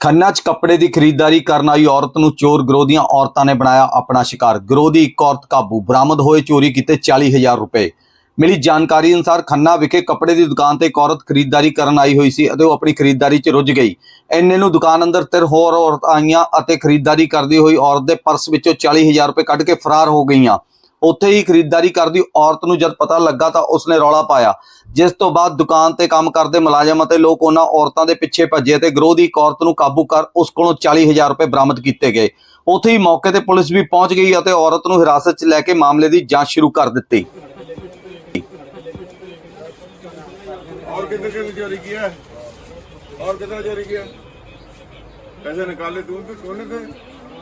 ਖੰਨਾ 'ਚ ਕੱਪੜੇ ਦੀ ਖਰੀਦਦਾਰੀ ਕਰਨ ਆਈ ਔਰਤ ਨੂੰ ਚੋਰ ਗਰੋਹ ਦੀਆਂ ਔਰਤਾਂ ਨੇ ਬਣਾਇਆ ਆਪਣਾ ਸ਼ਿਕਾਰ। ਗਰੋਹ ਦੀ ਇੱਕ ਔਰਤ ਕਾਬੂ, ਬਰਾਮਦ ਹੋਏ ਚੋਰੀ ਕੀਤੇ 40000 ਰੁਪਏ। ਮਿਲੀ ਜਾਣਕਾਰੀ ਅਨੁਸਾਰ ਖੰਨਾ ਵਿਖੇ ਕੱਪੜੇ ਦੀ ਦੁਕਾਨ ਤੇ ਇੱਕ ਔਰਤ ਖਰੀਦਦਾਰੀ ਕਰਨ ਆਈ ਹੋਈ ਸੀ ਅਤੇ ਉਹ ਆਪਣੀ ਖਰੀਦਦਾਰੀ 'ਚ ਰੁੱਝ ਗਈ। ਇੰਨੇ ਨੂੰ ਦੁਕਾਨ ਅੰਦਰ ਤਿਰ ਹੋਰ ਔਰਤ ਆਈਆਂ ਅਤੇ ਖਰੀਦਦਾਰੀ ਕਰਦੀ ਹੋਈ ਔਰਤ ਦੇ ਪਰਸ ਵਿੱਚੋਂ 40000 ਰੁਪਏ ਕੱਢ ਕੇ ਫਰਾਰ ਹੋ ਗਈਆਂ। ਉੱਥੇ ਹੀ ਖਰੀਦਦਾਰੀ ਕਰਦੀ ਔਰਤ ਨੂੰ ਜਦ ਪਤਾ ਲੱਗਾ ਤਾਂ ਉਸਨੇ ਰੌਲਾ ਪਾਇਆ ਜਿਸ ਤੋਂ ਬਾਅਦ ਦੁਕਾਨ ਤੇ ਕੰਮ ਕਰਦੇ ਮੁਲਾਜ਼ਮ ਅਤੇ ਲੋਕ ਉਹਨਾਂ ਔਰਤਾਂ ਦੇ ਪਿੱਛੇ ਭੱਜੇ ਤੇ ਗਰੋਹ ਦੀ ਇੱਕ ਔਰਤ ਨੂੰ ਕਾਬੂ ਕਰ ਉਸ ਕੋਲੋਂ 40000 ਰੁਪਏ ਬਰਾਮਦ ਕੀਤੇ ਗਏ ਉੱਥੇ ਹੀ ਮੌਕੇ ਤੇ ਪੁਲਿਸ ਵੀ ਪਹੁੰਚ ਗਈ ਅਤੇ ਔਰਤ ਨੂੰ ਹਿਰਾਸਤ 'ਚ ਲੈ ਕੇ ਮਾਮਲੇ ਦੀ ਜਾਂਚ ਸ਼ੁਰੂ ਕਰ ਦਿੱਤੀ और कितने कितने चोरी किया और कितना चोरी किया पैसे निकाले तू तो सोने थे सोने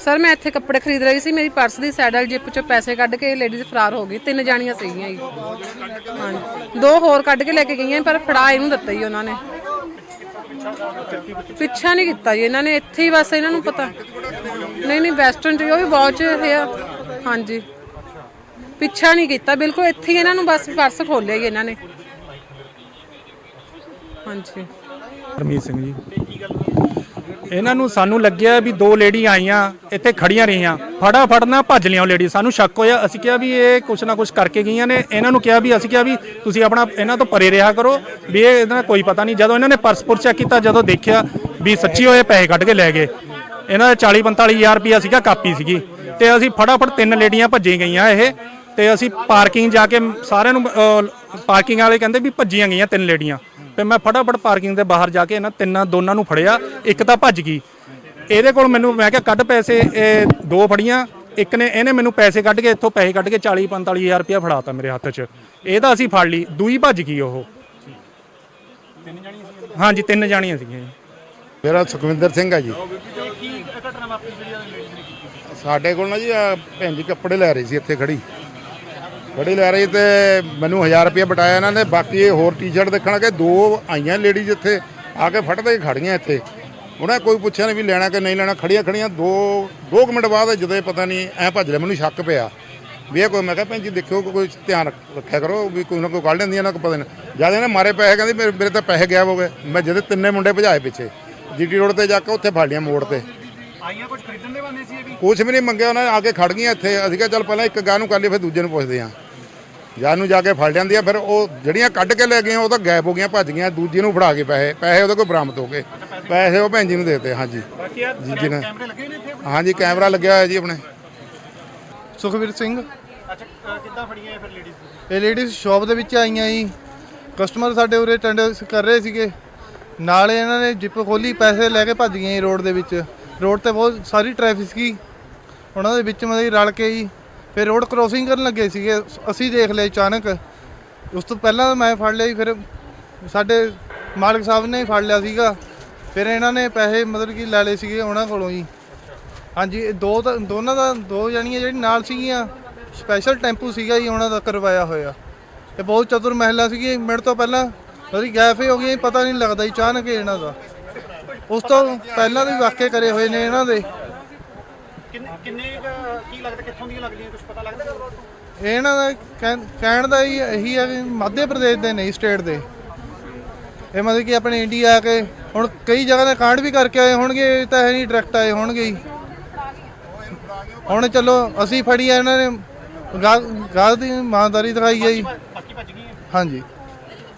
ਸਰ, ਮੈਂ ਇੱਥੇ ਕੱਪੜੇ ਖਰੀਦ ਰਹੀ ਸੀ, ਮੇਰੀ ਪਰਸ ਦੀ ਸਾਈਡ ਜਿੱਪ ਚੋਂ ਪੈਸੇ ਕੱਢ ਕੇ ਲੇਡੀਜ਼ ਫਰਾਰ ਹੋ ਗਈ ਤਿੰਨ ਜਾਣੀਆਂ ਸੀਗੀਆਂ ਜੀ। ਹਾਂਜੀ। ਦੋ ਹੋਰ ਕੱਢ ਕੇ ਲੈ ਕੇ ਗਈਆਂ ਪਰ ਫੜਾ ਇਹਨੂੰ ਦਿੱਤਾ ਜੀ ਉਹਨਾਂ ਨੇ। ਪਿੱਛਾ ਨਹੀਂ ਕੀਤਾ ਜੀ ਇਹਨਾਂ ਨੇ, ਇੱਥੇ ਹੀ ਬਸ ਇਹਨਾਂ ਨੂੰ ਪਤਾ। ਨਹੀਂ ਨਹੀਂ ਵੈਸਟਰਨ ਚ ਉਹ ਵੀ ਵਾਚ ਹੈ ਹਾਂਜੀ। ਪਿੱਛਾ ਨਹੀਂ ਕੀਤਾ, ਬਿਲਕੁਲ ਇੱਥੇ ਹੀ ਇਹਨਾਂ ਨੂੰ ਬਸ ਪਰਸ ਖੋਲਿਆ ਜੀ ਇਹਨਾਂ ਨੇ। ਹਾਂਜੀ। ਹਰਮੀਤ ਸਿੰਘ ਜੀ। ਇਹਨਾਂ ਨੂੰ ਸਾਨੂੰ ਲੱਗਿਆ ਵੀ ਦੋ ਲੇਡੀ ਆਈਆਂ, ਇੱਥੇ ਖੜੀਆਂ ਰਹੀਆਂ। ਫਟਾਫਟ ਨਾ ਭੱਜ ਲਿਆ ਉਹ ਲੇਡੀ, ਸਾਨੂੰ ਸ਼ੱਕ ਹੋਇਆ। ਅਸੀਂ ਕਿਹਾ ਵੀ ਇਹ ਕੁਛ ਨਾ ਕੁਛ ਕਰਕੇ ਗਈਆਂ ਨੇ। ਇਹਨਾਂ ਨੂੰ ਕਿਹਾ ਵੀ, ਅਸੀਂ ਕਿਹਾ ਵੀ ਤੁਸੀਂ ਆਪਣਾ ਇਹਨਾਂ ਤੋਂ ਪਰੇ ਰਿਹਾ ਕਰੋ। ਵੀ ਇਹ ਇਹਦਾ ਕੋਈ ਪਤਾ ਨਹੀਂ। ਜਦੋਂ ਇਹਨਾਂ ਨੇ ਪਰਸ ਪੁਰਸ ਚੈੱਕ ਕੀਤਾ, ਜਦੋਂ ਦੇਖਿਆ ਵੀ ਸੱਚੀ ਹੋਏ ਪੈਸੇ ਕੱਢ ਕੇ ਲੈ ਗਏ। ਇਹਨਾਂ ਦਾ 40 45000 ਰੁਪਇਆ ਸੀਗਾ, ਕਾਪੀ ਸੀਗੀ। ਤੇ ਅਸੀਂ ਫਟਾਫਟ ਤਿੰਨ ਲੇਡੀਆਂ ਭੱਜੀ ਗਈਆਂ ਇਹ। ਤੇ ਅਸੀਂ ਪਾਰਕਿੰਗ ਜਾ ਕੇ ਸਾਰਿਆਂ ਨੂੰ ਪਾਰਕਿੰਗ ਵਾਲੇ ਕਹਿੰਦੇ ਵੀ ਭੱਜੀਆਂ ਗਈਆਂ ਤਿੰਨ ਲੇਡੀਆਂ। ਤੇ ਮੈਂ ਫਟਾਫਟ ਪਾਰਕਿੰਗ ਦੇ ਬਾਹਰ ਜਾ ਕੇ ਇਹਨਾਂ ਤਿੰਨਾਂ ਦੋਨਾਂ ਨੂੰ ਫੜਿਆ ਇੱਕ ਤਾਂ ਭੱਜ ਗਈ। ਇਹਦੇ ਕੋਲ ਮੈਨੂੰ ਮੈਂ ਕਿਹਾ ਕੱਢ ਪੈਸੇ ਇਹ ਦੋ ਫੜੀਆਂ ਇੱਕ ਨੇ ਇਹਨੇ ਮੈਨੂੰ ਪੈਸੇ ਕੱਢ ਕੇ ਇੱਥੋਂ ਪੈਸੇ ਕੱਢ ਕੇ 40 45000 ਰੁਪਇਆ ਫੜਾਤਾ ਮੇਰੇ ਹੱਥ 'ਚ। ਇਹਦਾ ਅਸੀਂ ਫੜ ਲਈ ਦੂਈ ਭੱਜ ਗਈ ਉਹ। ਹਾਂਜੀ ਤਿੰਨ ਜਾਣੀਆਂ ਸੀਗੀਆਂ ਜੀ। ਮੇਰਾ ਸੁਖਵਿੰਦਰ ਸਿੰਘ ਹੈ ਜੀ। ਸਾਡੇ ਕੋਲ ਨਾ ਜੀ ਭੈਣ ਜੀ ਕੱਪੜੇ ਲੈ ਰਹੀ ਸੀ ਇੱਥੇ ਖੜੀ। ਖੜੀ ਲੈ ਰਹੀ ਤੇ ਮੈਨੂੰ 1000 ਰੁਪਏ ਬਟਾਇਆ ਇਹਨਾਂ ਨੇ ਬਾਕੀ ਇਹ ਹੋਰ ਟੀ-ਸ਼ਰਟ ਦੇਖਣ ਕਿ ਦੋ ਆਈਆਂ ਲੇਡੀਜ਼ ਇੱਥੇ ਆ ਕੇ ਫਟਦੇ ਹੀ ਖੜੀਆਂ ਇੱਥੇ। ਉਹਨਾਂ ਕੋਈ ਪੁੱਛਿਆ ਨਹੀਂ ਵੀ ਲੈਣਾ ਕਿ ਨਹੀਂ ਲੈਣਾ ਖੜੀਆਂ ਖੜੀਆਂ ਦੋ ਦੋ ਕੁ ਮਿੰਟ ਬਾਅਦ ਜਦੋਂ ਇਹ ਪਤਾ ਨਹੀਂ ਐ ਭੱਜ ਲਿਆ ਮੈਨੂੰ ਸ਼ੱਕ ਪਿਆ। ਵੀ ਇਹ ਕੋਈ ਮੈਂ ਕਿਹਾ ਭੈਣ ਜੀ ਦੇਖਿਓ ਕੋਈ ਧਿਆਨ ਰੱਖ- ਰੱਖਿਆ ਕਰੋ ਵੀ ਕੋਈ ਨਾ ਕੋਈ ਕੱਢ ਲੈਂਦੀ ਇਹਨਾਂ ਕੋ ਪਤਾ ਨਹੀਂ ਜਦ ਇਹਨੇ ਮਾਰੇ ਪੈਸੇ ਕਹਿੰਦੀ ਮੇਰੇ ਮੇਰੇ ਤਾਂ ਪੈਸੇ ਗਾਇਬ ਹੋ ਗਏ। ਮੈਂ ਜਦੇ ਤਿੰਨੇ ਮੁੰਡੇ ਭਜਾਏ ਪਿੱਛੇ ਜੀਟੀ ਰੋਡ ਤੇ ਜਾ ਕੇ ਉੱਥੇ ਫੜ ਲਿਆ ਮੋੜ ਤੇ। ਆਈਆਂ ਕੁਝ ਖਰੀਦਣ ਦੇ ਬੰਦੇ ਸੀ ਇਹ ਵੀ? ਕੁਛ ਵੀ ਨਹੀਂ ਮੰਗਿਆ ਉਹਨਾਂ ਨੇ ਆ ਕੇ ਖੜ ਗਈਆਂ ਇੱਥੇ। ਅਸੀਂ ਕਿਹਾ ਚੱਲ ਪਹਿਲਾਂ ਇੱਕ ਗਾਹ ਨੂੰ ਕਰ ਲਈ ਫਿਰ ਦੂਜੇ ਨੂੰ ਪੁੱਛਦੇ ਆਂ ਜਾਂ ਨੂੰ ਜਾ ਕੇ ਫੜ ਲੈਂਦੀਆਂ ਫਿਰ ਉਹ ਜਿਹੜੀਆਂ ਕੱਢ ਕੇ ਲੈ ਗਈਆਂ ਉਹ ਤਾਂ ਗਾਇਬ ਹੋ ਗਈਆਂ ਭੱਜ ਗਈਆਂ ਦੂਜੀ ਨੂੰ ਫੜਾ ਕੇ ਪੈਸੇ ਪੈਸੇ ਉਹਦੇ ਕੋਲ ਬਰਾਮਦ ਹੋ ਗਏ। ਪੈਸੇ ਉਹ ਭੈਣ ਜੀ ਨੂੰ ਦੇਤੇ ਹਾਂਜੀ। ਬਾਕੀ ਆ ਜੀ ਜੀ ਕੈਮਰੇ ਲੱਗੇ ਨੇ ਇੱਥੇ? ਹਾਂਜੀ ਕੈਮਰਾ ਲੱਗਿਆ ਹੋਇਆ ਜੀ ਆਪਣੇ। ਸੁਖਵੀਰ ਸਿੰਘ। ਅੱਛਾ ਕਿੱਦਾਂ ਫੜੀਆਂ ਇਹ ਫਿਰ ਲੇਡੀਜ਼ ਇਹ ਲੇਡੀਜ਼ ਸ਼ਾਪ ਦੇ ਵਿੱਚ ਆਈਆਂ ਜੀ। ਕਸਟਮਰ ਸਾਡੇ ਉਰੇ ਟੈਂਡਰਸ ਕਰ ਰਹੇ ਸੀਗੇ। ਨਾਲੇ ਇਹਨਾਂ ਨੇ ਜਿੱਪ ਖੋਲੀ ਪੈਸੇ ਲੈ ਕੇ ਭੱਜ ਗਏ ਜੀ ਰੋਡ ਦੇ ਵਿੱਚ। ਰੋਡ ਤੇ ਬਹੁਤ ਸਾਰੀ ਟ੍ਰੈਫਿਕ ਸੀ। ਉਹਨਾਂ ਦੇ ਵਿੱਚ ਮਤਲਬ ਰਲ ਕੇ ਜੀ ਫਿਰ ਰੋਡ ਕ੍ਰੋਸਿੰਗ ਕਰਨ ਲੱਗੇ ਸੀਗੇ। ਅਸੀਂ ਦੇਖ ਲਿਆ ਅਚਾਨਕ। ਉਸ ਤੋਂ ਪਹਿਲਾਂ ਮੈਂ ਫੜ ਲਿਆ ਜੀ, ਫਿਰ ਸਾਡੇ ਮਾਲਕ ਸਾਹਿਬ ਨੇ ਫੜ ਲਿਆ ਸੀਗਾ। ਫਿਰ ਇਹਨਾਂ ਨੇ ਪੈਸੇ ਮਤਲਬ ਕਿ ਲੈ ਲਏ ਸੀਗੇ ਉਹਨਾਂ ਕੋਲੋਂ ਜੀ। ਹਾਂਜੀ, ਇਹ ਦੋ ਤਾਂ, ਦੋਨਾਂ ਦਾ, ਦੋ ਜਾਣੀਆਂ ਜਿਹੜੀ ਨਾਲ ਸੀਗੀਆਂ ਸਪੈਸ਼ਲ ਟੈਂਪੂ ਸੀਗਾ ਜੀ, ਉਹਨਾਂ ਦਾ ਕਰਵਾਇਆ ਹੋਇਆ। ਤੇ ਬਹੁਤ ਚਤੁਰ ਮਹਿਲਾ ਸੀਗੀ ਮਿੰਟ ਤੋਂ ਪਹਿਲਾਂ ਉਹਦੀ ਗੈਫ ਹੀ ਹੋ ਗਈ ਪਤਾ ਨਹੀਂ ਲੱਗਦਾ ਜੀ, ਅਚਾਨਕ ਹੀ ਇਹਨਾਂ ਦਾ। ਉਸ ਤੋਂ ਪਹਿਲਾਂ ਵੀ ਵਾਕਿਆ ਕਰੇ ਹੋਏ ਨੇ ਇਹਨਾਂ ਦੇ। ਕਿੰਨੇ ਕੀ ਲੱਗਦਾ, ਕਿੱਥੋਂ ਦੀਆਂ ਲੱਗਦੀਆਂ ਕੁਝ ਪਤਾ ਲੱਗਦਾ ਇਹ ਇਹਨਾਂ ਦਾ ਕਹਿ- ਕਹਿਣ ਦਾ ਹੀ ਇਹੀ ਹੈ ਕਿ ਮੱਧ ਪ੍ਰਦੇਸ਼ ਦੇ ਨਹੀਂ ਸਟੇਟ ਦੇ। ਇਹ ਮਤਲਬ ਕਿ ਆਪਣੇ ਇੰਡੀਆ ਆ ਕੇ ਹੁਣ ਕਈ ਜਗ੍ਹਾ ਤੇ ਕਾਂਡ ਵੀ ਕਰਕੇ ਆਏ ਹੋਣਗੇ ਇਹ ਤਾਂ ਹੈ ਨਹੀਂ ਡਾਇਰੈਕਟ ਆਏ ਹੋਣਗੇ ਜੀ ਹੁਣ ਚਲੋ ਅਸੀਂ ਫੜੀ ਆ ਇਹਨਾਂ ਨੇ ਗਾਹ ਗਾਹ ਦੀ ਇਮਾਨਦਾਰੀ ਦਿਖਾਈ ਹੈ ਜੀ। ਹਾਂਜੀ।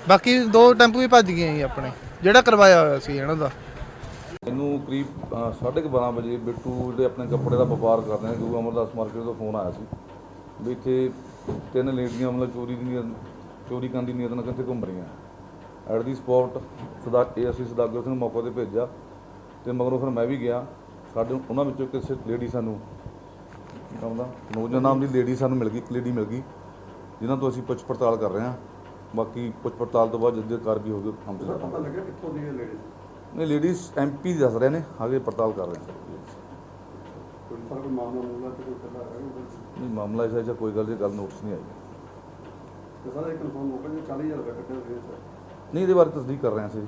ਬਾਕੀ ਦੋ ਟੈਂਪੂ ਵੀ ਭੱਜ ਗਏ ਜੀ ਆਪਣੇ ਜਿਹੜਾ ਕਰਵਾਇਆ ਹੋਇਆ ਸੀ ਇਹਨਾਂ ਦਾ। ਮੈਨੂੰ ਕਰੀਬ ਅ, ਸਾਢੇ ਕੁ 12 ਵਜੇ ਬਿੱਟੂ ਦੇ ਆਪਣੇ ਕੱਪੜੇ ਦਾ ਵਪਾਰ ਕਰਦੇ ਨੇ ਗੁਰੂ ਅਮਰਦਾਸ ਮਾਰਕੀਟ ਤੋਂ ਫੋਨ ਆਇਆ ਸੀ। ਵੀ ਇੱਥੇ ਤਿੰਨ ਲੇਡੀਆਂ ਮਤਲਬ ਚੋਰੀ ਦੀ ਨੀਅਤ ਚੋਰੀ ਕਰਨ ਦੀ ਨੀਅਤ ਨਾਲ ਕਿੱਥੇ ਘੁੰਮ ਰਹੀਆਂ। ਐਟ ਦੀ ਸਪੌਟ ਸਦਾ ਅਸੀਂ ਸਦਾਗਰ ਸਿੰਘ ਮੌਕੇ ਤੇ ਭੇਜਿਆ ਤੇ ਮਗਰੋਂ ਫਿਰ ਮੈਂ ਵੀ ਗਿਆ। ਸਾਡੇ ਉਹਨਾਂ ਵਿੱਚੋਂ ਕਿਸੇ ਲੇਡੀ ਸਾਨੂੰ ਕੀ ਨਾਮ ਦਾ ਨੋਜਾ ਨਾਮ ਦੀ ਲੇਡੀ ਸਾਨੂੰ ਮਿਲ ਗਈ ਇੱਕ ਲੇਡੀ ਮਿਲ ਗਈ ਜਿਨ੍ਹਾਂ ਤੋਂ ਅਸੀਂ ਪੁੱਛ ਪੜਤਾਲ ਕਰ ਰਹੇ ਹਾਂ। ਬਾਕੀ ਪੁੱਛ ਪੜਤਾਲ ਤੋਂ ਬਾਅਦ ਜਿੱਦੇ ਕਾਰਵਾਈ ਹੋਊਗੀ ਹਮ ਤੇ ਪਤਾ ਲੱਗਿਆ ਕਿੱਥੋਂ ਦੀ ਲੇਡੀ ਨਹੀਂ ਲੇਡੀਜ਼ ਐਮਪੀ ਦੱਸ ਰਹੇ ਨੇ ਆਗੇ ਪੜਤਾਲ ਕਰ ਰਹੇ ਨੇ ਨਹੀਂ ਮਾਮਲਾ ਐਸਾ ਐਸਾ ਕੋਈ ਗੱਲ ਦੀ ਗੱਲ ਨੋਟਿਸ ਨਹੀਂ ਆਈ। ਨਹੀਂ ਇਹਦੇ ਬਾਰੇ ਤਸਦੀਕ ਕਰ ਰਹੇ ਹਾਂ ਅਸੀਂ।